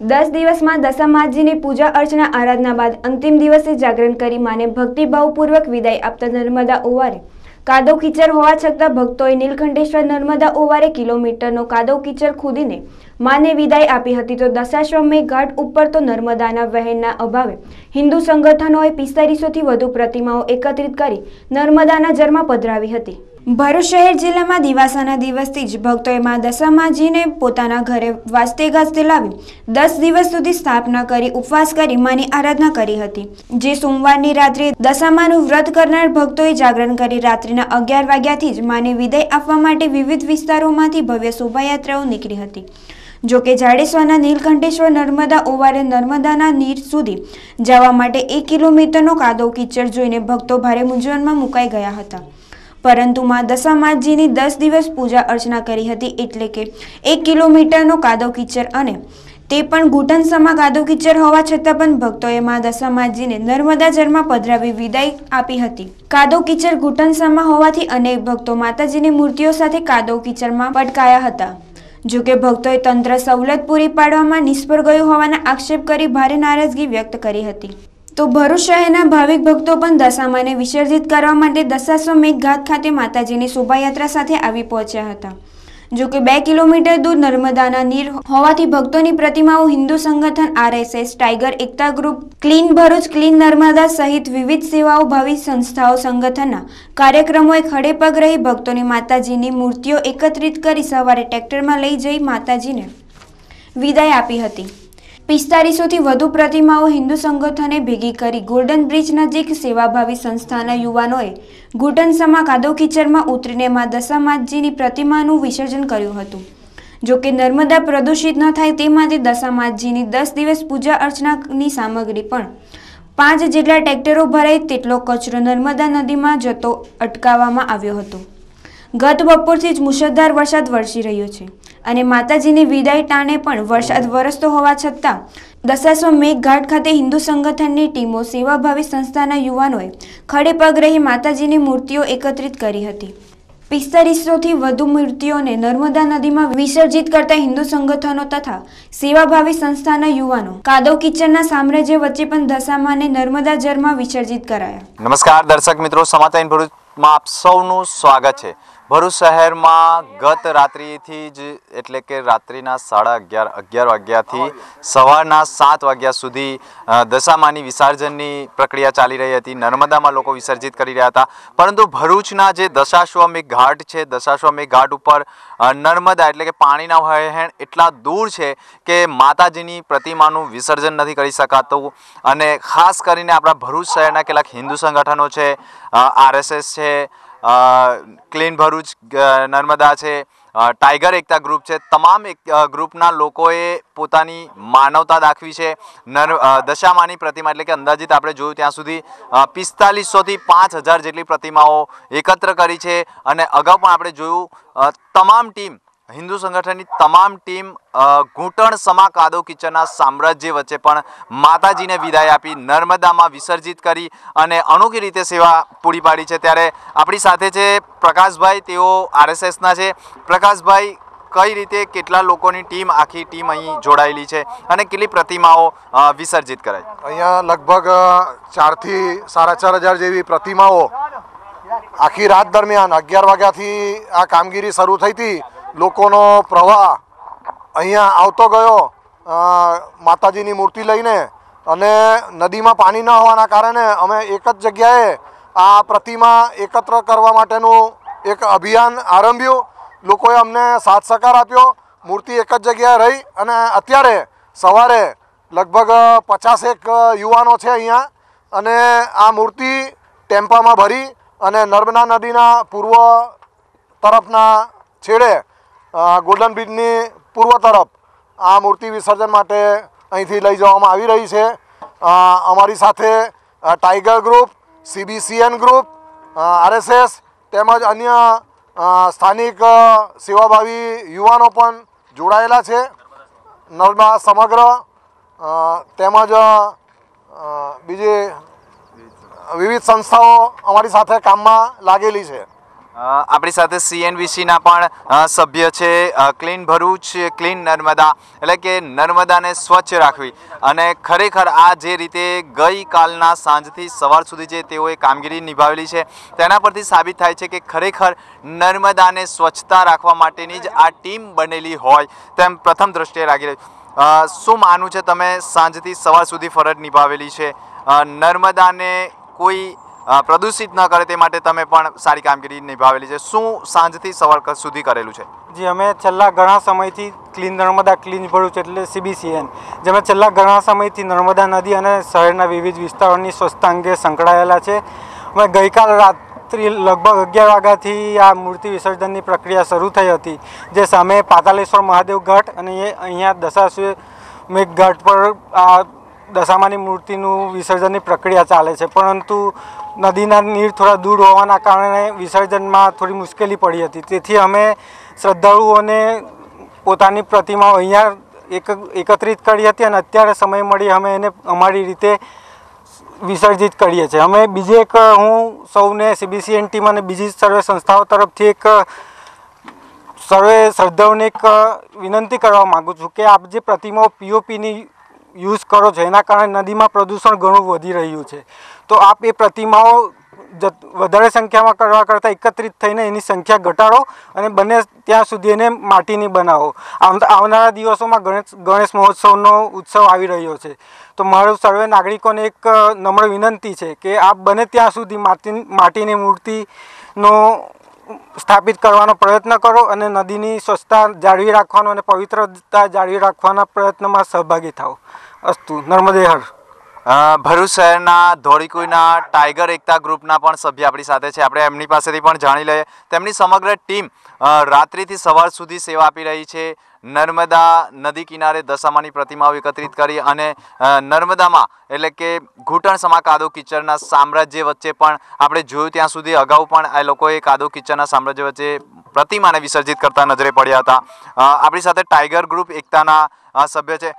દસ દિવસમાં દશામાજીની પૂજા, અર્ચના, આરાધના બાદ અંતિમ દિવસે જાગરણ કરી માને ભક્તિભાવપૂર્વક વિદાય આપતા નર્મદા ઓવારે. કાદવ કિચર હોવા છતાં ભક્તોએ નીલકંઠેશ્વર નર્મદા ઓવારે કિલોમીટરનો કાદવ કિચર ખૂદીને માને વિદાય આપી હતી. તો દશાશ્રમે ઘાટ ઉપર તો નર્મદાના વહેણના અભાવે હિન્દુ સંગઠનોએ પિસ્તાલીસોથી વધુ પ્રતિમાઓ એકત્રિત કરી નર્મદાના જરમાં પધરાવી હતી. ભરૂચ શહેર જિલ્લામાં દિવાસાના દિવસથી જ ભક્તોએ મા દશામાજીને પોતાના ઘરે વાજતે ગાજતે લાવી દસ દિવસ સુધી સ્થાપના કરી, ઉપવાસ કરી, માની આરાધના કરી હતી. જે સોમવારની રાત્રે દશામાનું વ્રત કરનાર ભક્તોએ જાગરણ કરી રાત્રિના અગિયાર વાગ્યાથી જ માને વિદાય આપવા માટે વિવિધ વિસ્તારોમાંથી ભવ્ય શોભાયાત્રાઓ નીકળી હતી. જોકે જાડેશ્વરના નીલકંઠેશ્વર, નર્મદા, ઓવારે નર્મદાના નીર સુધી જવા માટે એક કિલોમીટરનો કાદવ કીચડ જોઈને ભક્તો ભારે મૂંઝવણમાં મુકાઈ ગયા હતા. પરંતુ મા દશામાજીની દસ દિવસ પૂજા અર્ચના કરી હતી એટલે કે એક કિલોમીટરનો કાદવ કિચર અને તે પણ ઘૂંટણસમા કાદવ કિચર હોવા છતાં પણ ભક્તોએ મા દશામાજીને નર્મદા જળમાં પધરાવી વિદાય આપી હતી. કાદવ કિચર ઘૂંટણ સમા હોવાથી અનેક ભક્તો માતાજીની મૂર્તિઓ સાથે કાદવ કીચડમાં પટકાયા હતા. જોકે ભક્તોએ તંત્ર સવલત પૂરી પાડવામાં નિષ્ફળ ગયું હોવાના આક્ષેપ કરી ભારે નારાજગી વ્યક્ત કરી હતી. તો ભરૂચ શહેરના ભાવિક ભક્તો પણ દશામાને વિસર્જિત કરવા માટે દશાશ્વમેઘ ઘાટ ખાતે માતાજીની શોભાયાત્રા સાથે આવી પહોંચ્યા હતા. જોકે બે કિલોમીટર દૂર નર્મદાના નીર હોવાથી ભક્તોની પ્રતિમાઓ હિન્દુ સંગઠન RSS, tiger Ekta group, clean Bharuch, clean Narmada સહિત વિવિધ સેવાઓ ભાવિ સંસ્થાઓ સંગઠનના કાર્યક્રમોએ ખડે પગ રહી ભક્તોની માતાજીની મૂર્તિઓ એકત્રિત કરી સવારે ટ્રેક્ટરમાં લઈ જઈ માતાજીને વિદાય આપી હતી. પિસ્તાલીસોથી વધુ પ્રતિમાઓ હિન્દુ સંગઠને ભેગી કરી ગોલ્ડન બ્રિજ નજીક સેવાભાવી સંસ્થાના યુવાનોએ ઘૂંટણસમા કાદો કીચડમાં ઉતરીને મા દશામાતજીની પ્રતિમાનું વિસર્જન કર્યું હતું. જોકે નર્મદા પ્રદૂષિત ન થાય તે માટે દશામાતજીની દસ દિવસ પૂજા અર્ચનાની સામગ્રી પણ પાંચ જેટલા ટ્રેક્ટરો ભરાઈ તેટલો કચરો નર્મદા નદીમાં જતો અટકાવવામાં આવ્યો હતો. ગત બપોરથી જ મુશળધાર વરસાદ વરસી રહ્યો છે. અને માતાજીની વિદાય ટાણે પણ વરસાદ વરસતો હોવા છતાં દશાશ્વ મેઘઘાટ ખાતે હિન્દુ સંગઠનની ટીમો સેવાભાવી સંસ્થાના યુવાનોએ ખડે પગ રહી માતાજીની મૂર્તિઓ એકત્રિત કરી હતી. પિસ્તાલીસોથી વધુ મૂર્તિઓને નર્મદા નદીમાં વિસર્જિત કરતા હિન્દુ સંગઠનો તથા સેવાભાવી સંસ્થાના યુવાનો કાદવ કિચનના સામ્રાજ્ય વચ્ચે પણ દશામાને નર્મદા જળમાં વિસર્જિત કરાયા. નમસ્કાર, દર્શક મિત્રો, સમાચાર ભરૂચમાં આપ સૌનું સ્વાગત છે. ભરૂચ શહેરમાં ગત રાત્રિથી જ, એટલે કે રાત્રિના સાડા અગિયાર અગિયાર વાગ્યાથી સવારના સાત વાગ્યા સુધી દશામાની વિસર્જનની પ્રક્રિયા ચાલી રહી હતી. નર્મદામાં લોકો વિસર્જિત કરી રહ્યા હતા. પરંતુ ભરૂચના જે દશાશ્વમી ઘાટ છે દશાશ્વમી ઘાટ ઉપર નર્મદા એટલે કે પાણીના વહેણ એટલા દૂર છે કે માતાજીની પ્રતિમાનું વિસર્જન નથી કરી શકાતું. અને ખાસ કરીને આપણા ભરૂચ શહેરના કેટલાક હિન્દુ સંગઠનો છે આરએસએસ છે ક્લીન ભરૂચ નર્મદા છે ટાઈગર એકતા ગ્રુપ છે. તમામ એક ગ્રુપના લોકોએ પોતાની માનવતા દાખવી છે. નર દશામાની પ્રતિમા એટલે કે અંદાજિત આપણે જોયું ત્યાં સુધી પિસ્તાલીસોથી પાંચ હજાર જેટલી પ્રતિમાઓ એકત્ર કરી છે. અને અગાઉ પણ આપણે જોયું તમામ ટીમ હિન્દુ સંગઠનની તમામ ટીમ ઘૂંટણ સમા કાદો કિચનના સામ્રાજ્ય વચ્ચે પણ માતાજીને વિદાય આપી, નર્મદામાં વિસર્જિત કરી અને અનોખી રીતે સેવા પૂરી પાડી છે. ત્યારે આપણી સાથે છે પ્રકાશભાઈ, તેઓ આરએસએસના છે. પ્રકાશભાઈ, કઈ રીતે કેટલા લોકોની ટીમ, આખી ટીમ અહીં જોડાયેલી છે અને કેટલી પ્રતિમાઓ વિસર્જિત કરાઈ? અહીંયા લગભગ ચારથી સાડા ચાર હજાર જેવી પ્રતિમાઓ આખી રાત દરમિયાન અગિયાર વાગ્યાથી આ કામગીરી શરૂ થઈ હતી. લોકોનો પ્રવાહ અહીંયા આવતો ગયો માતાજીની મૂર્તિ લઈને અને નદીમાં પાણી ન હોવાના કારણે અમે એક જ જગ્યાએ આ પ્રતિમા એકત્ર કરવા માટેનું એક અભિયાન આરંભ્યું. લોકોએ અમને સાથ સહકાર આપ્યો. મૂર્તિ એક જ જગ્યાએ રહી અને અત્યારે સવારે લગભગ પચાસેક યુવાનો છે અહીંયા અને આ મૂર્તિ ટેમ્પામાં ભરી અને નર્મદા નદીના પૂર્વ તરફના છેડે ગોલ્ડન બ્રિજની પૂર્વ તરફ આ મૂર્તિ વિસર્જન માટે અહીંથી લઈ જવામાં આવી રહી છે. અમારી સાથે tiger group, CBCN group RSS તેમજ અન્ય સ્થાનિક સેવાભાવી યુવાનો પણ જોડાયેલા છે. નર્મદા સમગ્ર તેમજ બીજી વિવિધ સંસ્થાઓ અમારી સાથે કામમાં લાગેલી છે. આપણી સાથે સીએનવીસીના પણ સભ્ય છે ક્લીન ભરૂચ, ક્લીન નર્મદા, એટલે કે નર્મદાને સ્વચ્છ રાખવી. અને ખરેખર આ જે રીતે ગઈકાલના સાંજથી સવાર સુધી જે તેઓએ કામગીરી નિભાવેલી છે, તેના પરથી સાબિત થાય છે કે ખરેખર નર્મદાને સ્વચ્છતા રાખવા માટેની જ આ ટીમ બનેલી હોય, તેમ પ્રથમ દ્રષ્ટિએ લાગી રહ્યું. શું માનવું છે તમે સાંજથી સવાર સુધી ફરજ નિભાવેલી છે? નર્મદાને કોઈ પ્રદૂષિત ન કરે તે માટે તમે પણ સારી કામગીરી નિભાવેલી છે. શું સાંજથી સવાર સુધી કરેલું છે? જે, અમે છેલ્લા ઘણા સમયથી ક્લીન નર્મદા ક્લીન ભરૂચ એટલે સીબીસીએન જેમાં છેલ્લા ઘણા સમયથી નર્મદા નદી અને શહેરના વિવિધ વિસ્તારોની સ્વચ્છતા અંગે સંકળાયેલા છે. અમે ગઈકાલ રાત્રિ લગભગ અગિયાર વાગ્યાથી આ મૂર્તિ વિસર્જનની પ્રક્રિયા શરૂ થઈ હતી, જે સામે પાતાલેશ્વર મહાદેવ ઘાટ અને અહીંયા દશાશ્વ મેઘ ઘાટ પર આ દશામાની મૂર્તિનું વિસર્જનની પ્રક્રિયા ચાલે છે. પરંતુ નદીના નીર થોડા દૂર હોવાના કારણે વિસર્જનમાં થોડી મુશ્કેલી પડી હતી. તેથી અમે શ્રદ્ધાળુઓને પોતાની પ્રતિમાઓ અહીંયા એક એકત્રિત કરી હતી અને અત્યારે સમય મળી અમે એને અમારી રીતે વિસર્જિત કરીએ છીએ. અમે બીજી એક, હું સૌને સીબીસીએન ટીમ અને બીજી સર્વે સંસ્થાઓ તરફથી એક સર્વે શ્રદ્ધાઓને એક વિનંતી કરવા માગું છું કે આપ જે પ્રતિમાઓ પીઓપીની યુઝ કરો છો, એના કારણે નદીમાં પ્રદૂષણ ઘણું વધી રહ્યું છે. તો આપ એ પ્રતિમાઓ વધારે સંખ્યામાં કરવા કરતાં એકત્રિત થઈને એની સંખ્યા ઘટાડો અને બને ત્યાં સુધી એને માટીની બનાવો. આમ આવનારા દિવસોમાં ગણેશ ગણેશ મહોત્સવનો ઉત્સવ આવી રહ્યો છે. તો મારું સર્વે નાગરિકોને એક નમ્ર વિનંતી છે કે આપ બને ત્યાં સુધી માટી માટીની મૂર્તિનો સ્થાપિત કરવાનો પ્રયત્ન કરો અને નદીની સ્વચ્છતા જાળવી રાખવાનો અને પવિત્રતા જાળવી રાખવાના પ્રયત્નમાં સહભાગી થાઓ. અસ્તુ, નર્મદે હર. ભરૂચ શહેરના ધોળીકુઈના ટાઈગર એકતા ગ્રુપના પણ સભ્ય આપણી સાથે છે. આપણે એમની પાસેથી પણ જાણી લઈએ. તેમની સમગ્ર ટીમ રાત્રિથી સવાર સુધી સેવા આપી રહી છે. નર્મદા નદી કિનારે દશામાની પ્રતિમાઓ એકત્રિત કરી અને નર્મદામાં એટલે કે ઘૂંટણ સમા કાદો કિચડના સામ્રાજ્ય વચ્ચે પણ આપણે જોયું ત્યાં સુધી અગાઉ પણ આ લોકોએ કાદો કિચડના સામ્રાજ્ય વચ્ચે પ્રતિમાને વિસર્જિત કરતા નજરે પડ્યા હતા. આપણી સાથે ટાઈગર ગ્રુપ એકતાના સભ્ય છે.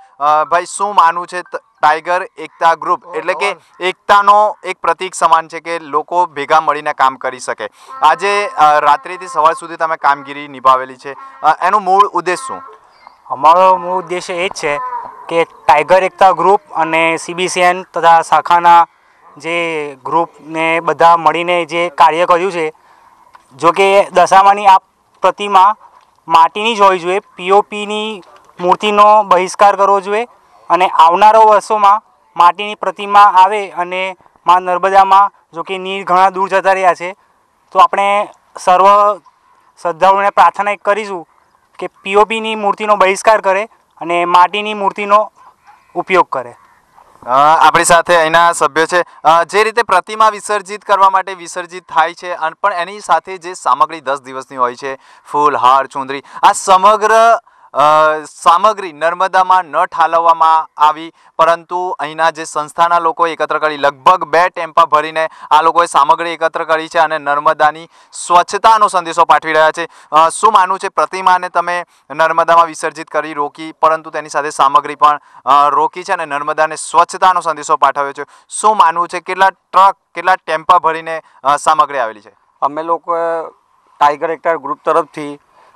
ભાઈ શું માનવું છે ટાઈગર એકતા ગ્રુપ એટલે કે એકતાનો એક પ્રતીક સમાન છે કે લોકો ભેગા મળીને કામ કરી શકે. આજે રાત્રિથી સવાર સુધી તમે કામગીરી નિભાવેલી છે. એનો મૂળ ઉદ્દેશ શું? અમારો મૂળ ઉદ્દેશ્ય એ જ છે કે ટાઈગર એકતા ગ્રુપ અને સીબીસીએન તથા શાખાના જે ગ્રુપને બધા મળીને જે કાર્ય કર્યું છે જો કે દશામાની આ પ્રતિમા માટીની જ હોવી જોઈએ પીઓપીની મૂર્તિનો બહિષ્કાર કરવો જોઈએ અને આવનારો વર્ષોમાં માટીની પ્રતિમા આવે અને મા નર્મદામાં જો કે નીર ઘણા દૂર જતા રહ્યા છે, તો આપણે સર્વ શ્રદ્ધાળુઓને પ્રાર્થના કરીશું કે પીઓપીની મૂર્તિનો બહિષ્કાર કરે અને માટીની મૂર્તિનો ઉપયોગ કરે. આપણી સાથે અહીંના સભ્ય છે. જે રીતે પ્રતિમા વિસર્જિત કરવા માટે વિસર્જિત થાય છે પણ એની સાથે જે સામગ્રી દસ દિવસની હોય છે, ફૂલ, હાર, ચુંદરી, આ સમગ્ર સામગ્રી નર્મદામાં ન ઠાલવવામાં આવી, પરંતુ અહીંના જે સંસ્થાના લોકો એકત્ર કરી, લગભગ બે ટેમ્પા ભરીને આ લોકોએ સામગ્રી એકત્ર કરી છે અને નર્મદાની સ્વચ્છતાનો સંદેશો પાઠવી રહ્યા છે. શું માનવું છે? પ્રતિમાને તમે નર્મદામાં વિસર્જિત કરી રોકી, પરંતુ તેની સાથે સામગ્રી પણ રોકી છે અને નર્મદાને સ્વચ્છતાનો સંદેશો પાઠવ્યો છે. શું માનવું છે? કેટલા ટ્રક, કેટલા ટેમ્પા ભરીને સામગ્રી આવેલી છે? અમે લોકો ટાઈગર એક્ટર ગ્રુપ તરફથી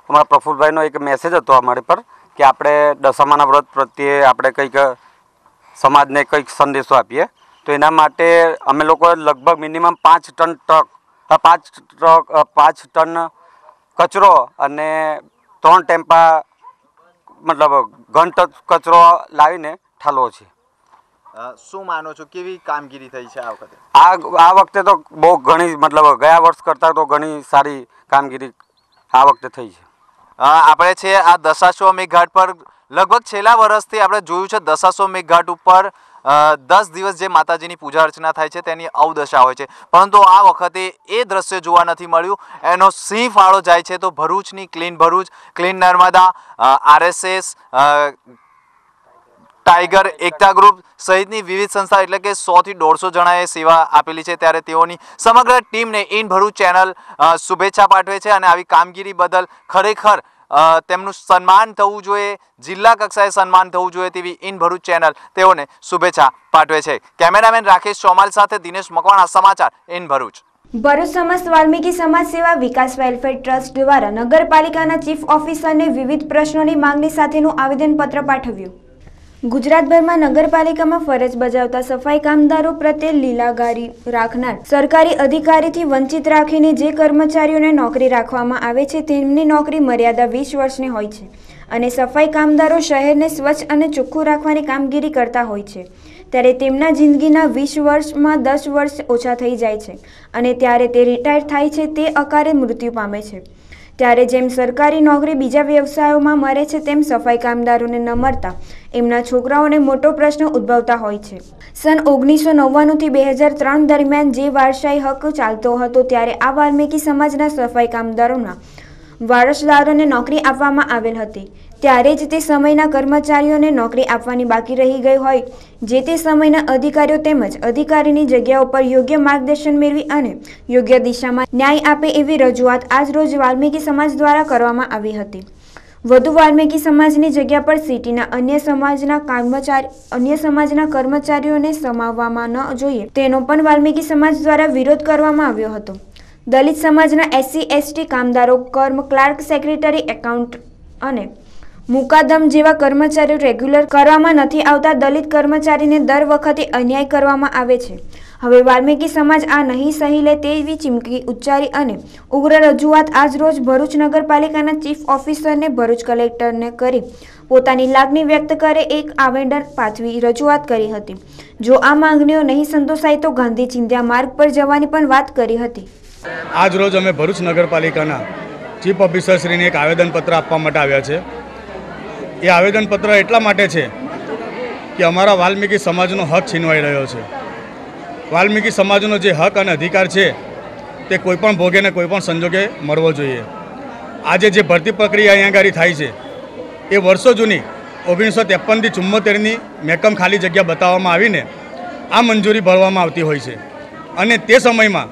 અમારા પ્રફુલભાઈનો એક મેસેજ હતો અમારી પર કે આપણે દશામાના વ્રત પ્રત્યે આપણે કંઈક સમાજને કંઈક સંદેશો આપીએ. તો એના માટે અમે લોકો લગભગ મિનિમમ પાંચ ટન ટ્રક પાંચ ટ્રક પાંચ ટન કચરો અને ત્રણ ટેમ્પા મતલબ ઘન કચરો લાવીને ઠાલવો છે. શું માનો છો? કેવી કામગીરી થઈ છે આ વખતે? આ આ વખતે તો બહુ ઘણી મતલબ ગયા વર્ષ કરતાં તો ઘણી સારી કામગીરી આ વખતે થઈ છે. આપણે છે આ દશાશ્વમેઘ ઘાટ પર લગભગ છેલ્લા વર્ષથી આપણે જોયું છે દશાશ્વમેઘ ઘાટ ઉપર દસ દિવસ જે માતાજીની પૂજા અર્ચના થાય છે તેની અવદશા હોય છે. પરંતુ આ વખતે એ દ્રશ્ય જોવા નથી મળ્યું. એનો સિંહ ફાળો જાય છે તો ભરૂચની clean Bharuch, clean Narmada RSS tiger Ekta group સહિતની વિવિધ સંસ્થા એટલે કે સો થી દોઢસો જણાએ સેવા આપેલી છે. ત્યારે તેઓની સમગ્ર ટીમને ઇન ભરૂચ ચેનલ શુભેચ્છા પાઠવે છે અને આવી કામગીરી બદલ ખરેખર તેમનું સન્માન થવું જોઈએ, જિલ્લા કક્ષાએ સન્માન થવું જોઈએ તેવી ઇન ભરૂચ ચેનલ તેઓને શુભેચ્છા પાઠવે છે. કેમેરામેન રાકેશ ચોમાલ સાથે દિનેશ મકવાણા, સમાચાર ઇન ભરૂચ. ભરૂચ સમાજ વાલ્મીકી સમાજ સેવા વિકાસ વેલફેર ટ્રસ્ટ દ્વારા નગરપાલિકાના ચીફ ઓફિસરને વિવિધ પ્રશ્નોની માંગણી સાથેનું આવેદનપત્ર પાઠવ્યું. ગુજરાતભરમાં નગરપાલિકામાં ફરજ બજાવતા સફાઈ કામદારો પ્રત્યે લીલાગારી રાખનાર. સરકારી અધિકારીથી વંચિત રાખીને જે કર્મચારીઓને નોકરી રાખવામાં આવે છે, તેમની નોકરી મર્યાદા વીસ વર્ષની હોય છે અને સફાઈ કામદારો શહેરને સ્વચ્છ અને ચોખ્ખું રાખવાની કામગીરી કરતા હોય છે. ત્યારે તેમના જિંદગીના વીસ વર્ષમાં દસ વર્ષ ઓછા થઈ જાય છે અને ત્યારે તે રિટાયર થાય છે, તે અકારે મૃત્યુ પામે છે. ત્યારે જેમ સરકારી નોકરી બીજા વ્યવસાયોમાં મરે છે, તેમ સફાઈ કામદારોને ન મળતા એમના છોકરાઓને મોટો પ્રશ્ન ઉદ્ભવતા હોય છે. સન ઓગણીસો નવ્વાણુંથી બે હજાર ત્રણ દરમિયાન જે વારસાઈ હક ચાલતો હતો, ત્યારે આ વાલ્મીકી સમાજના સફાઈ કામદારોના વારસદારોને નોકરી આપવામાં આવેલ હતી. ત્યારે જ તે સમયના કર્મચારીઓને નોકરી આપવાની બાકી રહી ગઈ હોય. જે તે સમયના અધિકારીઓ તેમજ અધિકારીની જગ્યાઓ પર યોગ્ય માર્ગદર્શન મેળવી અને યોગ્ય દિશામાં ન્યાય આપે એવી રજૂઆત આજ રોજ વાલ્મીકી સમાજ દ્વારા કરવામાં આવી હતી. વધુ વાલ્મીકી સમાજની જગ્યા પર સિટીના અન્ય સમાજના કર્મચારી, અન્ય સમાજના કર્મચારીઓને સમાવવામાં ન જોઈએ તેનો પણ વાલ્મીકી સમાજ દ્વારા વિરોધ કરવામાં આવ્યો હતો. દલિત સમાજના એસસી, એસટી કામદારો, કર્મ ક્લાર્ક, સેક્રેટરી, એકાઉન્ટ અને મુકાદમ જેવા કર્મચારીઓ રેગ્યુલર કરવામાં નથી આવતા, દલિત કર્મચારીને દર વખતે અન્યાય કરવામાં આવે છે. હવે વાલ્મીકી સમાજ આ નહીં સહી લે તેવી ચીમકી ઉચ્ચારી અને ઉગ્ર રજૂઆત આજરોજ ભરૂચ નગરપાલિકાના ચીફ ઓફિસરને ભરૂચ કલેક્ટરને કરી પોતાની લાગણી વ્યક્ત કરે એક આવેદન પાઠવી રજૂઆત કરી હતી. જો આ માંગણીઓ નહીં સંતોષાય તો ગાંધી ચિંધ્યા માર્ગ પર જવાની પણ વાત કરી હતી. આજ રોજ અમે ભરૂચ નગરપાલિકાના ચીફ ઓફિસરશ્રીને એક આવેદનપત્ર આપવા માટે આવ્યા છે. એ આવેદનપત્ર એટલા માટે છે કે અમારા વાલ્મીકી સમાજનો હક છીનવાઈ રહ્યો છે. વાલ્મીકી સમાજનો જે હક અને અધિકાર છે, તે કોઈપણ ભોગે ને કોઈપણ સંજોગે મળવો જોઈએ. આજે જે ભરતી પ્રક્રિયા અહીંયા આગળ થાય છે, એ વર્ષો જૂની, ઓગણીસો ત્રેપનથી ચુમ્મોતેરની મેકમ ખાલી જગ્યા બતાવવામાં આવીને આ મંજૂરી ભરવામાં આવતી હોય છે. અને તે સમયમાં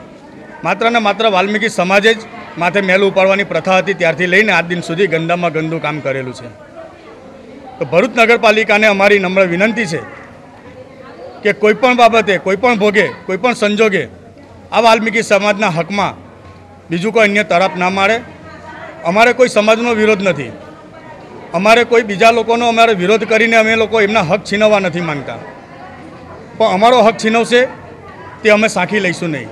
માત્ર ને માત્ર વાલ્મીકી સમાજે જ માથે મેલું ઉપાડવાની પ્રથા હતી, ત્યારથી લઈને આજ દિન સુધી ગંદામાં ગંદુ કામ કરેલું છે. તો ભરૂચ નગરપાલિકાને અમારી નમ્ર વિનંતી છે કે કોઈપણ બાબતે કોઈપણ ભોગે કોઈપણ સંજોગે આ વાલ્મીકી સમાજના હકમાં બીજું કોઈ અન્ય તરફ ના મારે. અમારે કોઈ સમાજનો વિરોધ નથી. અમારે કોઈ બીજા લોકોનો અમારે વિરોધ કરીને અમે લોકો એમના હક છીનવવા નથી માંગતા. પણ અમારો હક છીનવશે તે અમે સાંખી લઈશું નહીં.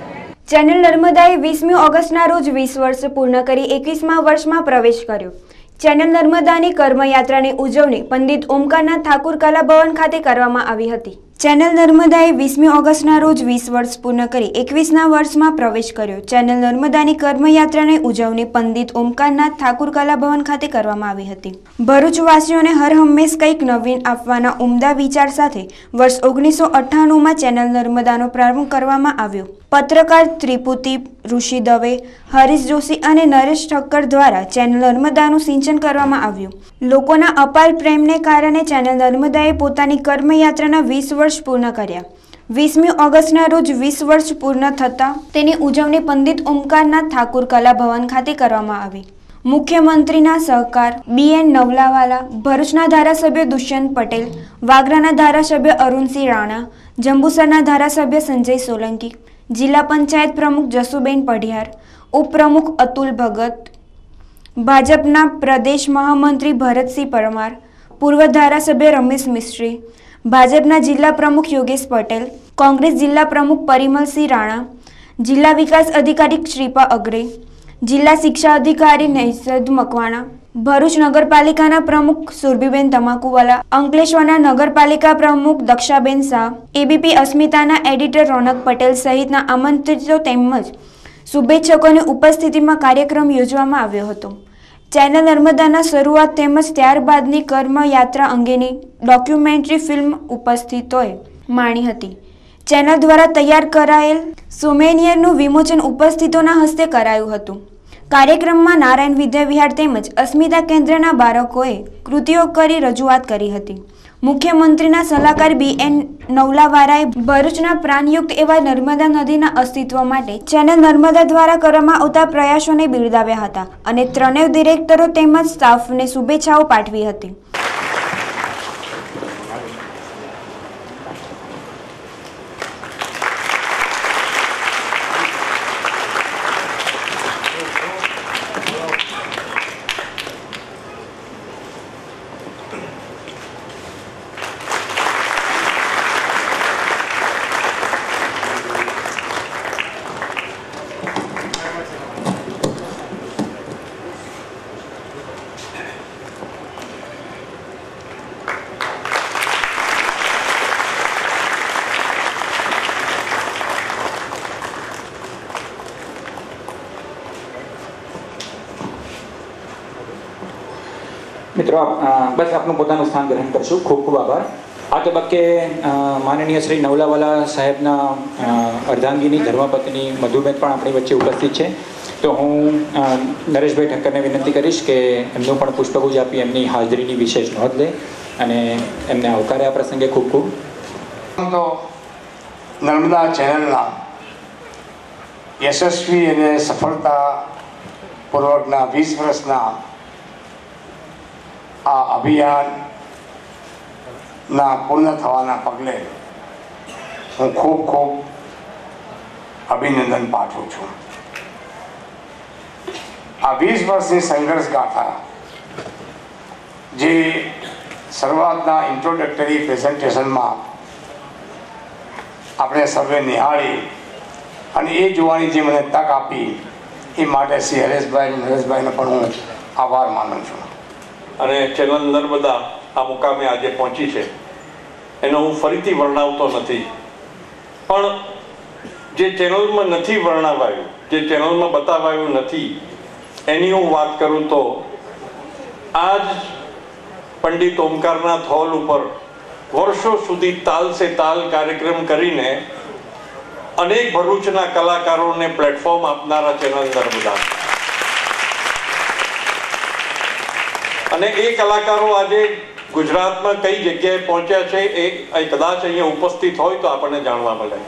ચેનલ નર્મદાએ વીસમી ઓગસ્ટના રોજ વીસ વર્ષ પૂર્ણ કરી એકવીસમા વર્ષમાં પ્રવેશ કર્યો. ચેનલ નર્મદાની કર્મયાત્રાની ઉજવણી પંડિત ઓમકારનાથ ઠાકુર કલા ભવન ખાતે કરવામાં આવી હતી. ચેનલ નર્મદાએ વીસમી ઓગસ્ટના રોજ વીસ વર્ષ પૂર્ણ કરી એકવીસના વર્ષમાં પ્રવેશ કર્યો. ચેનલ નર્મદાની કર્મયાત્રાની ઉજવણી પંડિત ઓમકારનાથ ઠાકુર કલા ભવન ખાતે કરવામાં આવી હતી. ભરૂચવાસીઓને હર હંમેશ કંઈક નવીન આપવાના ઉમદા વિચાર સાથે વર્ષ ઓગણીસો અઠ્ઠાણુંમાં ચેનલ નર્મદાનો પ્રારંભ કરવામાં આવ્યો. પત્રકાર ત્રિપુતિ, ઋષિ દવે, હરીશ જોશી અને નરેશ ઠક્કર દ્વારા ચેનલ નર્મદાનું સિંચન કરવામાં આવ્યું. લોકોના અપાર પ્રેમને કારણે ચેનલ નર્મદાએ પોતાની કર્મયાત્રાના વીસ વર્ષ પૂર્ણ કર્યા. વીસમી ઓગસ્ટના રોજ વીસ વર્ષ પૂર્ણ થતાં તેની ઉજવણી પંડિત ઓમકારનાથ ઠાકુર કલા ભવન ખાતે કરવામાં આવી. મુખ્યમંત્રીના સહકાર, બી એન નવલાવાલા, ભરૂચના ધારાસભ્ય દુષ્યંત પટેલ, વાગરાના ધારાસભ્ય અરુણસિંહ રાણા, જંબુસરના ધારાસભ્ય સંજય સોલંકી, જિલ્લા પંચાયત પ્રમુખ જસુબેન પઢિયાર, ઉપપ્રમુખ અતુલ ભગત, ભાજપના પ્રદેશ મહામંત્રી ભરતસિંહ પરમાર, પૂર્વ ધારાસભ્ય રમેશ મિસ્ત્રી ભાજપના જિલ્લા પ્રમુખ યોગેશ પટેલ, કોંગ્રેસ જિલ્લા પ્રમુખ પરિમલસિંહ રાણા, જિલ્લા વિકાસ અધિકારી શ્રીપા અગ્રે, જિલ્લા શિક્ષા અધિકારી નૈસદ મકવાણા, ભરૂચ નગરપાલિકાના પ્રમુખ સુરભીબેન તમાકુવાલા, અંકલેશ્વરના નગરપાલિકા પ્રમુખ દક્ષાબેન શાહ, એબીપી અસ્મિતાના એડિટર રોનક પટેલ સહિતના આમંત્રિતો તેમજ શુભેચ્છકોની ઉપસ્થિતિમાં કાર્યક્રમ યોજવામાં આવ્યો હતો. ચેનલ નર્મદાના શરૂઆત તેમજ ત્યારબાદની કર્મયાત્રા અંગેની ડોક્યુમેન્ટરી ફિલ્મ ઉપસ્થિતોએ માણી હતી. ચેનલ દ્વારા તૈયાર કરાયેલ સોમેનિયરનું વિમોચન ઉપસ્થિતોના હસ્તે કરાયું હતું. કાર્યક્રમમાં નારાયણ વિદ્યાવિહાર તેમજ અસ્મિતા કેન્દ્રના બાળકોએ કૃતિઓ કરી રજૂઆત કરી હતી. મુખ્યમંત્રીના સલાહકાર બી એન નવલાવારાએ ભરૂચના પ્રાણયુક્ત એવા નર્મદા નદીના અસ્તિત્વ માટે ચેનલ નર્મદા દ્વારા કરવામાં આવતા પ્રયાસોને બિરદાવ્યા હતા અને ત્રણેય ડિરેક્ટરો તેમજ સ્ટાફને શુભેચ્છાઓ પાઠવી હતી. મિત્રો બસ આપનું પોતાનું સ્થાન ગ્રહણ કરશું. ખૂબ ખૂબ આભાર. આ તબક્કે માનનીય શ્રી નવલાવાલા સાહેબના અર્ધાંગીની ધર્મપત્ની મધુબેન પણ આપણી વચ્ચે ઉપસ્થિત છે. તો હું નરેશભાઈ ઠક્કરને વિનંતી કરીશ કે એમનું પણ પુષ્પગુજ આપી એમની હાજરીની વિશેષ નોંધ લે અને એમને આવકારે આ પ્રસંગે ખૂબ ખૂબ. તો નર્મદા ચેનલના યશસ્વી અને સફળતા પૂર્વકના વીસ વર્ષના આ અભિયાનના પૂર્ણ થવાના પગલે હું ખૂબ ખૂબ અભિનંદન પાઠવું છું. આ વીસ વર્ષની સંઘર્ષ ગાથા જે શરૂઆતના ઇન્ટ્રોડક્ટરી પ્રેઝન્ટેશનમાં આપણે સર્વે નિહાળી અને એ જોવાની જે મને તક આપી એ માટે શ્રી હરેશભાઈ નરેશભાઈનો પણ હું આભાર માનું છું. અને ચેનલ નર્મદા આ મુકામે આજે પહોંચી છે. એનો હું ફરીથી વર્ણવતો નથી. પણ જે ચેનલમાં નથી વર્ણવાયું, જે ચેનલમાં બતાવાયું નથી, એની હું વાત કરું તો આજ પંડિત ઓમકારનાથ હોલ ઉપર વર્ષો સુધી તાલ સે તાલ કાર્યક્રમ કરીને અનેક ભરૂચના કલાકારોને પ્લેટફોર્મ આપનારા ચેનલ નર્મદા. અને એ કલાકારો આજે ગુજરાતમાં કઈ જગ્યાએ પહોંચ્યા છે એ કદાચ અહીંયા ઉપસ્થિત હોય તો આપણને જાણવા મળે.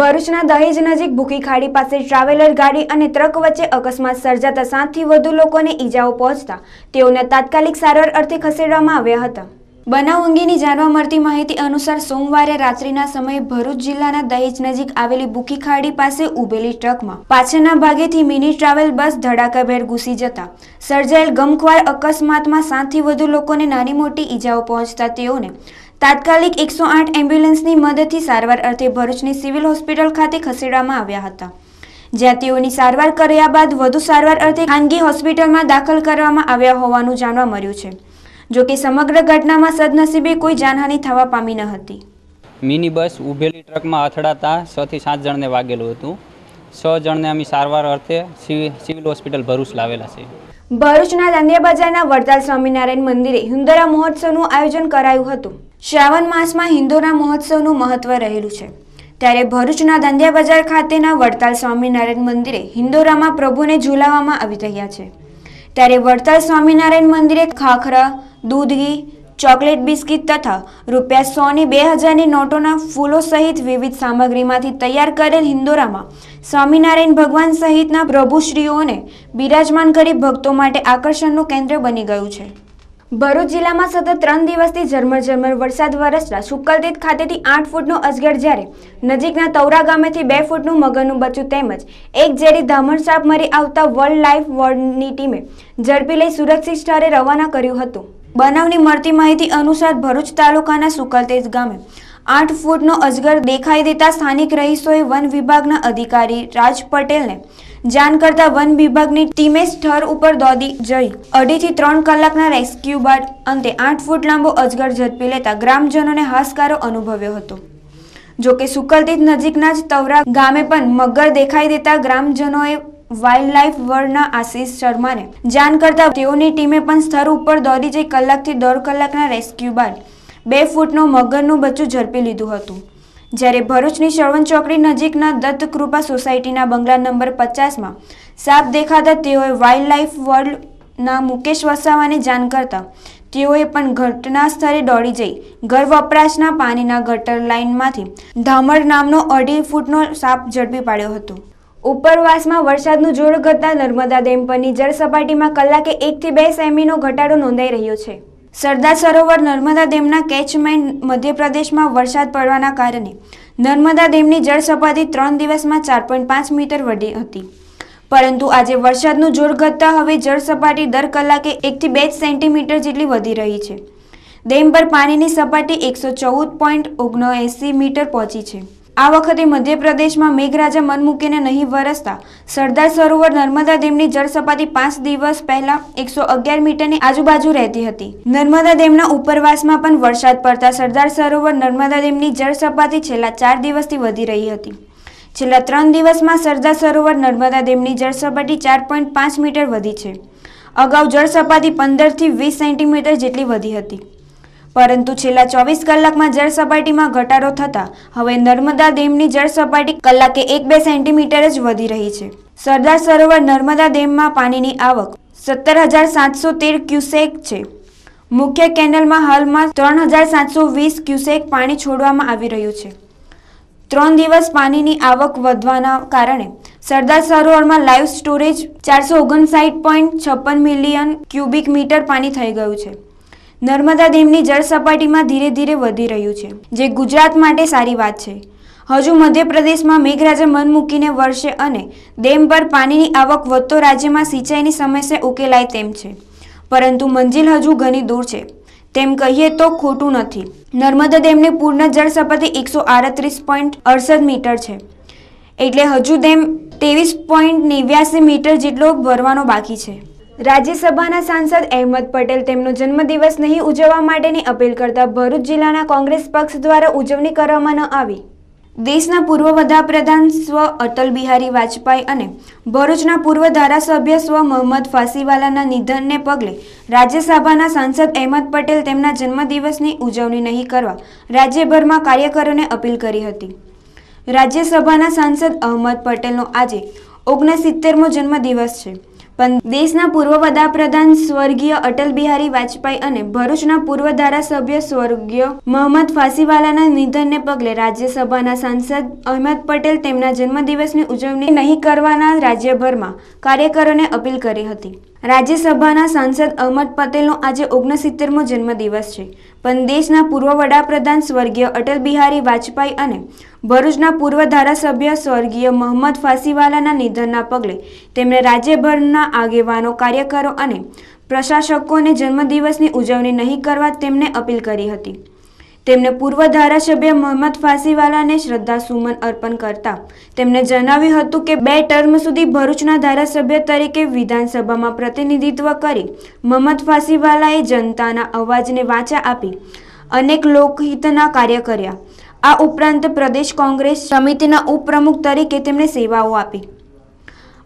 ભરૂચના દહેજ નજીક ભૂખી ખાડી પાસે ટ્રાવેલર ગાડી અને ટ્રક વચ્ચે અકસ્માત સર્જાતા સાતથી વધુ લોકોને ઈજાઓ પહોંચતા તેઓને તાત્કાલિક સારવાર અર્થે ખસેડવામાં આવ્યા હતા. બનાવ અંગેની જાણવા મળતી માહિતી અનુસાર સોમવારે રાત્રિના સમયે ભરૂચ જિલ્લાના દહેજ નજીક આવેલી બુકી ખાડી પાસે ઉભેલી ટ્રકમાં પાછળના ભાગેથી મિની ટ્રાવેલ બસ ધડાકાભેર ઘૂસી જતા સર્જાયેલ ગમખ્વાર અકસ્માતમાં સાતથી વધુ લોકોને નાની મોટી ઈજાઓ પહોંચતા તેઓને તાત્કાલિક એકસો આઠ એમ્બ્યુલન્સની મદદથી સારવાર અર્થે ભરૂચની સિવિલ હોસ્પિટલ ખાતે ખસેડવામાં આવ્યા હતા. જ્યાં તેઓની સારવાર કર્યા બાદ વધુ સારવાર અર્થે ખાનગી હોસ્પિટલમાં દાખલ કરવામાં આવ્યા હોવાનું જાણવા મળ્યું છે. જો કે સમગ્ર ઘટનામાં સદનસીબે કોઈ જાનહાનિ થવા પામી ન હતી. મિની બસ ઉભેલી ટ્રકમાં અથડાતા છ થી સાત જણને વાગેલું હતું. છ જણને અમે સારવાર અર્થે સિવિ- સિવિલ હોસ્પિટલ ભરૂચ લાવેલા છે. ભરૂચના દાંડિયા બજારના વડતાલ સ્વામિનારાયણ મંદિરે હિન્દોરા મહોત્સવનું આયોજન કરાયું હતું. શ્રાવણ માસમાં હિંદોરા મહોત્સવનું મહત્વ રહેલું છે. ત્યારે ભરૂચના દાંડિયા બજાર ખાતેના વડતાલ સ્વામિનારાયણ મંદિરે હિન્દોરામાં પ્રભુને ઝુલાવવામાં આવી રહ્યા છે. ત્યારે વડતાલ સ્વામિનારાયણ મંદિરે ખાખરા દૂધ ચોકલેટ બિસ્કિટ તથા રૂપિયા સોની બે હજારની નોટોના ફૂલો સહિત વિવિધ સામગ્રીમાંથી તૈયાર કરેલ હિન્દોરામાં સ્વામિનારાયણ ભગવાન સહિતના પ્રભુશ્રીઓને બિરાજમાન કરી ભક્તો માટે આકર્ષણનું કેન્દ્ર બની ગયું છે. ભરૂચ જિલ્લામાં સતત ત્રણ દિવસથી ઝરમર ઝરમર વરસાદ વરસતા શુકલતીત ખાતેથી આઠ ફૂટનો અજગર જ્યારે નજીકના તૌરા ગામેથી બે ફૂટનું મગરનું બચ્ચું તેમજ એક ઝેરી ધામણ સાપ મરી આવતા વર્લ્ડ લાઇફ વોર્ડની ટીમે ઝડપી લઈ સુરક્ષિત સ્થળે રવાના કર્યું હતું. બનાવની મળતી માહિતી અનુસાર ભરૂચ તાલુકાના સુકલતેજ ગામે આઠ ફૂટનો અજગર દેખાઈ દેતા સ્થાનિક રહીશોએ વન વિભાગના અધિકારી રાજ પટેલને જાણ કરતા વન વિભાગની ટીમે સ્થળ ઉપર દોડી જઈ અઢીથી ત્રણ કલાકના રેસ્ક્યુ બાદ અંતે આઠ ફૂટ લાંબો અજગર ઝડપી લેતા ગ્રામજનોને હાશકારો અનુભવ્યો હતો. જોકે સુકલતીત નજીકના જ તવરા ગામે પણ મગર દેખાઈ દેતા ગ્રામજનોએ વાઇલ્ડ લાઇફ આશિષ શર્માને. જાણ કરતા તેઓની ટીમે પણ સ્થળ ઉપર દોડી જઈ કલાકથી દોઢ કલાકના રેસ્ક્યુ બાદ બે ફૂટનો મગરનું બચ્ચું ઝડપી લીધું હતું. જ્યારે ભરૂચની શ્રવણ ચોકડી નજીકના દત્તકૃપા સોસાયટીના બંગલા નંબર પચાસમાં સાપ દેખાતા તેઓએ વાઇલ્ડ લાઇફ વર્લ્ડના મુકેશ વસાવાને જાણ કરતા તેઓએ પણ ઘટના સ્થળે દોડી જઈ ઘર વપરાશના પાણીના ગટર લાઇનમાંથી ધામર નામનો અઢી ફૂટનો સાપ ઝડપી પાડ્યો હતો. ઉપરવાસમાં વરસાદનું જોર ઘટતા નર્મદા ડેમ પરની જળ સપાટીમાં કલાકે એકથી બે સેમીનો ઘટાડો નોંધાઈ રહ્યો છે. સરદાર સરોવર નર્મદા ડેમના કેચમેન્ટ મધ્યપ્રદેશમાં વરસાદ પડવાના કારણે નર્મદા ડેમની જળ સપાટી ત્રણ દિવસમાં ચાર પોઈન્ટ પાંચ મીટર વધી હતી. પરંતુ આજે વરસાદનું જોર ઘટતા હવે જળ સપાટી દર કલાકે એકથી બે સેન્ટીમીટર જેટલી વધી રહી છે. ડેમ પર પાણીની સપાટી એકસો ચૌદ પોઈન્ટ ઓગણએંસી મીટર પહોંચી છે. આ વખતે મધ્યપ્રદેશમાં મેઘરાજા મન મૂકીને નહીં વરસતા. સરદાર સરોવર નર્મદા ડેમની જળ સપાટી પાંચ દિવસ પહેલા એકસો અગિયાર મીટરની આજુબાજુ રહેતી હતી. નર્મદા ડેમના ઉપરવાસમાં પણ વરસાદ પડતા સરદાર સરોવર નર્મદા ડેમની જળ સપાટી છેલ્લા ચાર દિવસથી વધી રહી હતી. છેલ્લા ત્રણ દિવસમાં સરદાર સરોવર નર્મદા ડેમની જળ સપાટી ચાર પોઈન્ટ પાંચ મીટર વધી છે. અગાઉ જળ સપાટી પંદરથી વીસ સેન્ટીમીટર જેટલી વધી હતી. પરંતુ છેલ્લા ચોવીસ કલાકમાં જળ સપાટીમાં ઘટાડો થતાં હવે નર્મદા ડેમની જળ સપાટી કલાકે એક બે સેન્ટીમીટર જ વધી રહી છે. સરદાર સરોવર નર્મદા ડેમમાં પાણીની આવક સત્તર હજાર સાતસો તેર ક્યુસેક છે. મુખ્ય કેનલમાં હાલમાં ત્રણ હજાર સાતસો વીસ ક્યુસેક પાણી છોડવામાં આવી રહ્યું છે. ત્રણ દિવસ પાણીની આવક વધવાના કારણે સરદાર સરોવરમાં લાઈવ સ્ટોરેજ ચારસો ઓગણસાઠ પોઈન્ટ છપ્પન મિલિયન ક્યુબિક મીટર પાણી થઈ ગયું છે. નર્મદા ડેમની જળ સપાટીમાં ધીરે ધીરે વધી રહ્યું છે, જે ગુજરાત માટે સારી વાત છે. હજુ મધ્યપ્રદેશમાં મેઘરાજા મન મૂકીને વરસે અને ડેમ પર પાણીની આવક વધતો રાજ્યમાં સિંચાઈની સમસ્યા ઉકેલાય તેમ છે. પરંતુ મંજિલ હજુ ઘણી દૂર છે. તેમ કહીએ તો ખોટું નથી. નર્મદા ડેમની પૂર્ણ જળ સપાટી એકસો આડત્રીસ પોઈન્ટ અડસઠ મીટર છે. એટલે હજુ ડેમ ત્રેવીસ પોઈન્ટ નેવ્યાસી મીટર જેટલો ભરવાનો બાકી છે. રાજ્યસભાના સાંસદ અહેમદ પટેલ તેમનો જન્મદિવસ નહીં ઉજવવા માટેની અપીલ કરતા ભરૂચ જિલ્લાના કોંગ્રેસ પક્ષ દ્વારા ઉજવણી કરવામાં ન આવી. દેશના પૂર્વ વડાપ્રધાન સ્વ અટલ બિહારી વાજપેયી અને ભરૂચના પૂર્વ ધારાસભ્ય સ્વ મોહમ્મદ ફાંસીવાલાના નિધનને પગલે રાજ્યસભાના સાંસદ અહેમદ પટેલ તેમના જન્મદિવસની ઉજવણી નહીં કરવા રાજ્યભરમાં કાર્યકરોને અપીલ કરી હતી. રાજ્યસભાના સાંસદ અહમદ પટેલનો આજે ઓગણસિત્તેરમો જન્મદિવસ છે. દેશના પૂર્વ વડાપ્રધાન સ્વર્ગીય અટલ બિહારી વાજપેયી અને ભરૂચના પૂર્વ ધારાસભ્ય સ્વર્ગીય મોહમ્મદ ફાંસીવાલાના નિધનને પગલે રાજ્યસભાના સાંસદ અહેમદ પટેલ તેમના જન્મદિવસની ઉજવણી નહીં કરવાના રાજ્યભરમાં કાર્યકરોને અપીલ કરી હતી. રાજ્યસભાના સાંસદ અહમદ પટેલનો આજે ઓગણસિત્તેરમો જન્મદિવસ છે. પણ દેશના પૂર્વ વડાપ્રધાન સ્વર્ગીય અટલ બિહારી વાજપેયી અને ભરૂચના પૂર્વ ધારાસભ્ય સ્વર્ગીય મોહમ્મદ ફાંસીવાલાના નિધનના પગલે તેમણે રાજ્યભરના આગેવાનો, કાર્યકરો અને પ્રશાસકોને જન્મદિવસની ઉજવણી નહીં કરવા તેમને અપીલ કરી હતી. તેમણે પૂર્વ ધારાસભ્ય મોહમ્મદ ફાંસીવાલાને શ્રદ્ધાસુમન અર્પણ કરતા તેમણે જણાવ્યું હતું કે બે ટર્મ સુધી ભરૂચના ધારાસભ્ય તરીકે વિધાનસભામાં પ્રતિનિધિત્વ કરી મોહમ્મદ ફાંસીવાલાએ જનતાના અવાજને વાચા આપી અનેક લોકહિતના કાર્ય કર્યા. આ ઉપરાંત પ્રદેશ કોંગ્રેસ સમિતિના ઉપપ્રમુખ તરીકે તેમણે સેવાઓ આપી.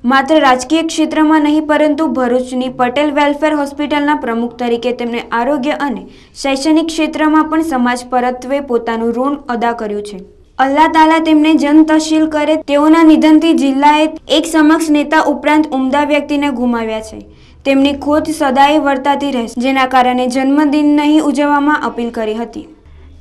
માત્ર રાજકીય ક્ષેત્રમાં નહીં, પરંતુ ભરૂચની પટેલ વેલફેર હોસ્પિટલના પ્રમુખ તરીકે તેમણે આરોગ્ય અને શૈક્ષણિક ક્ષેત્રમાં પણ સમાજ પરત્વે પોતાનું ઋણ અદા કર્યું છે. અલ્લાહ તાલા તેમને જનતશીલ કરે તેઓના નિધનથી જિલ્લાએ એક સમક્ષ નેતા ઉપરાંત ઉમદા વ્યક્તિને ગુમાવ્યા છે. તેમની ખોજ સદાય વર્તાતી રહેશે, જેના કારણે જન્મદિન નહીં ઉજવવામાં અપીલ કરી હતી.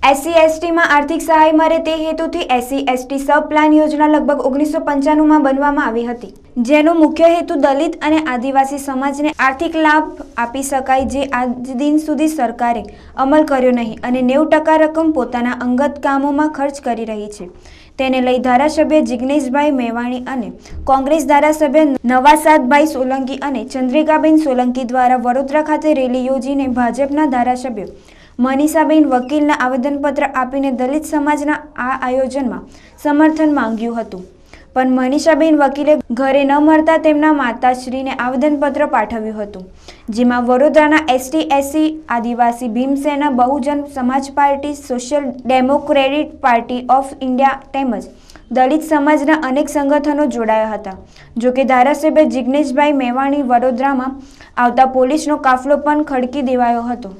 એસસી, એસટીમાં આર્થિક સહાય મળે તે હેતુથી એસસી, એસટી સબ પ્લાન યોજના લગભગ ઓગણીસો પંચાણુંમાં બનવામાં આવી હતી, જેનો મુખ્ય હેતુ દલિત અને આદિવાસી સમાજને આર્થિક લાભ આપી શકાય જે આજ દિન સુધી સરકારે અમલ કર્યો નહીં અને નેવું ટકા રકમ પોતાના અંગત કામોમાં ખર્ચ કરી રહી છે. તેને લઈ ધારાસભ્ય જિગ્નેશભાઈ મેવાણી અને કોંગ્રેસ ધારાસભ્ય નવાસાદભાઈ સોલંકી અને ચંદ્રિકાબેન સોલંકી દ્વારા વડોદરા ખાતે રેલી યોજીને ભાજપના ધારાસભ્ય મનીષાબેન વકીલને આવેદનપત્ર આપીને દલિત સમાજના આ આયોજનમાં સમર્થન માંગ્યું હતું. પણ મનીષાબેન વકીલે ઘરે ન મળતા તેમના માતાશ્રીને આવેદનપત્ર પાઠવ્યું હતું. જેમાં વડોદરાના ST, SC, adivasi Bhimsena, Bahujan Samaj party, social democratic party of India તેમજ દલિત સમાજના અનેક સંગઠનો જોડાયા હતા. જોકે ધારાસભ્ય જિગ્નેશભાઈ મેવાણી વડોદરામાં આવતા પોલીસનો કાફલો પણ ખડકી દેવાયો હતો.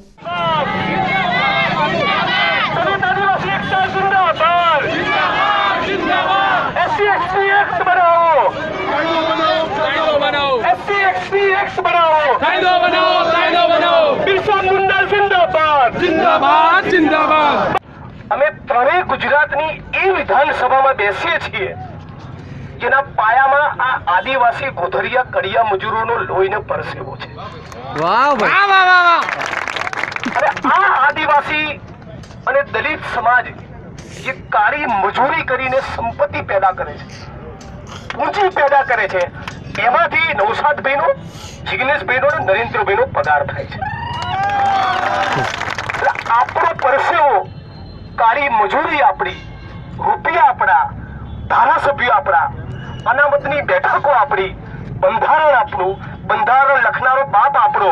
અમે ત્રણેય ગુજરાતની એ વિધાનસભામાં બેસીએ છીએ. જેના પાયામાં આ આદિવાસી ગોધરિયા કડિયા મજૂરોનો લોહીને પરસેવો છે. અને આ આદિવાસી અને દલિત સમાજ જે કાળી મજૂરી કરીને સંપત્તિ પેદા કરે છે પૂંજી પેદા કરે છે એમાંથી નવસાદભાઈનો જિગ્નેશભાઈનો અને નરેન્દ્રભાઈનો પગાર થાય છે. એટલે આપણો પરસેવો કાળી મજૂરી આપણી રૂપિયા આપણા ધારાસભ્યો આપણા અનામતની બેઠકો આપણી બંધારણ આપણું બંધારણ લખનારો બાપ આપણો.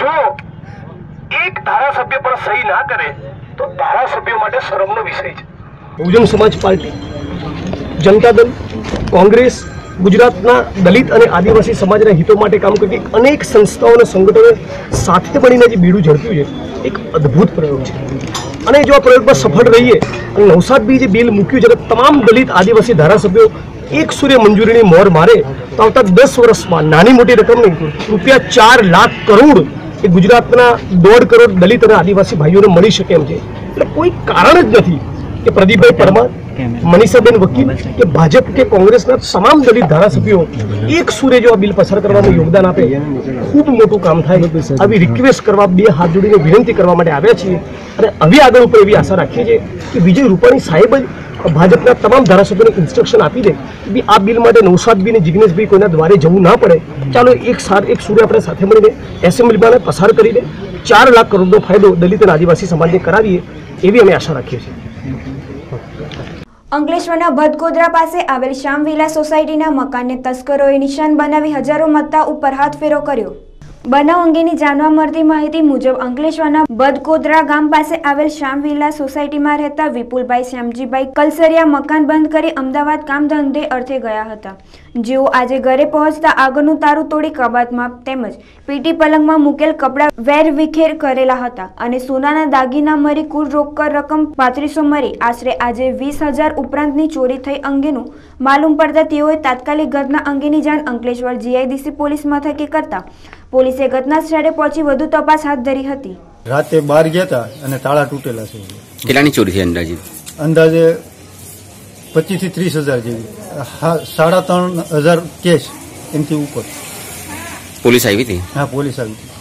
જો એક ધારાસભ્ય પણ સહી ના કરે તો ધારાસભ્યો માટે શરમનો વિષય છે. બહુજન સમાજ પાર્ટી જનતા દળ કોંગ્રેસ ગુજરાતના દલિત અને આદિવાસી સમાજના હિતો માટે કામ કરતી અનેક સંસ્થાઓ અને સંગઠનો સાથે મળીને જે બીડું ઝડપ્યું છે, એક અદ્ભુત પ્રયોગ છે. અને જો આ પ્રયોગમાં સફળ રહીએ અને નવસાદ બી જે બિલ મૂક્યું છે તમામ દલિત આદિવાસી ધારાસભ્યો એક સૂર્ય મંજૂરીની મોર મારે, તો આવતા દસ વર્ષમાં નાની મોટી રકમ નહીં, રૂપિયા ચાર લાખ કરોડ એ ગુજરાતના દોઢ કરોડ દલિત અને આદિવાસી ભાઈઓને મળી શકે એમ છે. એટલે કોઈ કારણ જ નથી કે પ્રદીપભાઈ પરમાર મનીષાબેન વકીલ કે ભાજપ કે કોંગ્રેસના તમામ દલિત ધારાસભ્યો એક સુરે જો આ બિલ પસાર કરવામાં યોગદાન આપે ખૂબ મોટું કામ થાય. આવી રિક્વેસ્ટ કરવા બે હાથ જોડીને વિનંતી કરવા માટે આવ્યા છીએ અને હવે આગળ ઉપર એવી આશા રાખીએ છીએ કે વિજય રૂપાણી સાહેબ જ ભાજપના તમામ ધારાસભ્યોને ઇન્સ્ટ્રક્શન આપી દે. કે આ બિલ માટે નવસાદભાઈ અને જિગ્નેશભાઈ કોઈના દ્વારે જવું ના પડે. ચાલો એક સાર એક સૂર્ય આપણે સાથે મળીને એસેમ્બલીમાં પસાર કરીને ચાર લાખ કરોડનો ફાયદો દલિત અને આદિવાસી સમાજને કરાવીએ એવી અમે આશા રાખીએ છીએ. અંકલેશ્વરના ભદકોદરા પાસે આવેલ શ્યામવિલા સોસાયટીના મકાનને તસ્કરોએ નિશાન બનાવી હજારો મત્તા ઉપર હાથફેરો કર્યો. બનાવ અંગેની જાણવા મળતી માહિતી મુજબ અંકલેશ્વરના બદકોદરા ગામ પાસે આવેલ શ્યામવિલા સોસાયટીમાં રહેતા વિપુલભાઈ શ્યામજીભાઈ કલસરિયા મકાન બંધ કરી અમદાવાદ કામ ધંધે અર્થે ગયા હતા. જેઓ આજે ઘરે પહોંચતા આગળનું તારું તોડી કબાટમાં તેમજ પીટી પલંગમાં મૂકેલ કપડાં વેર વિખેર કરેલા હતા અને સોનાના દાગીના મરી કુલ રોકડ રકમ પાંત્રીસો મરી. આશરે આજે વીસ હજાર ઉપરાંતની ચોરી થઈ અંગેનું માલુમ પડતા તેઓએ તાત્કાલિક ઘટના અંગેની જાણ અંકલેશ્વર જીઆઈડીસી પોલીસ મથકે કરતા પોલીસે ઘટના સ્થળે પહોંચી વધુ તપાસ હાથ ધરી હતી. રાતે બહાર ગયા હતા અને તાળા તૂટેલા છે. કેટલાની ચોરી થઈ અંદાજે અંદાજે પચીસથી ત્રીસ હજાર જેવી. હા, સાડા ત્રણ હજાર કેશ એમથી ઉપર. પોલીસ આવી હતી? હા પોલીસ આવી. હતી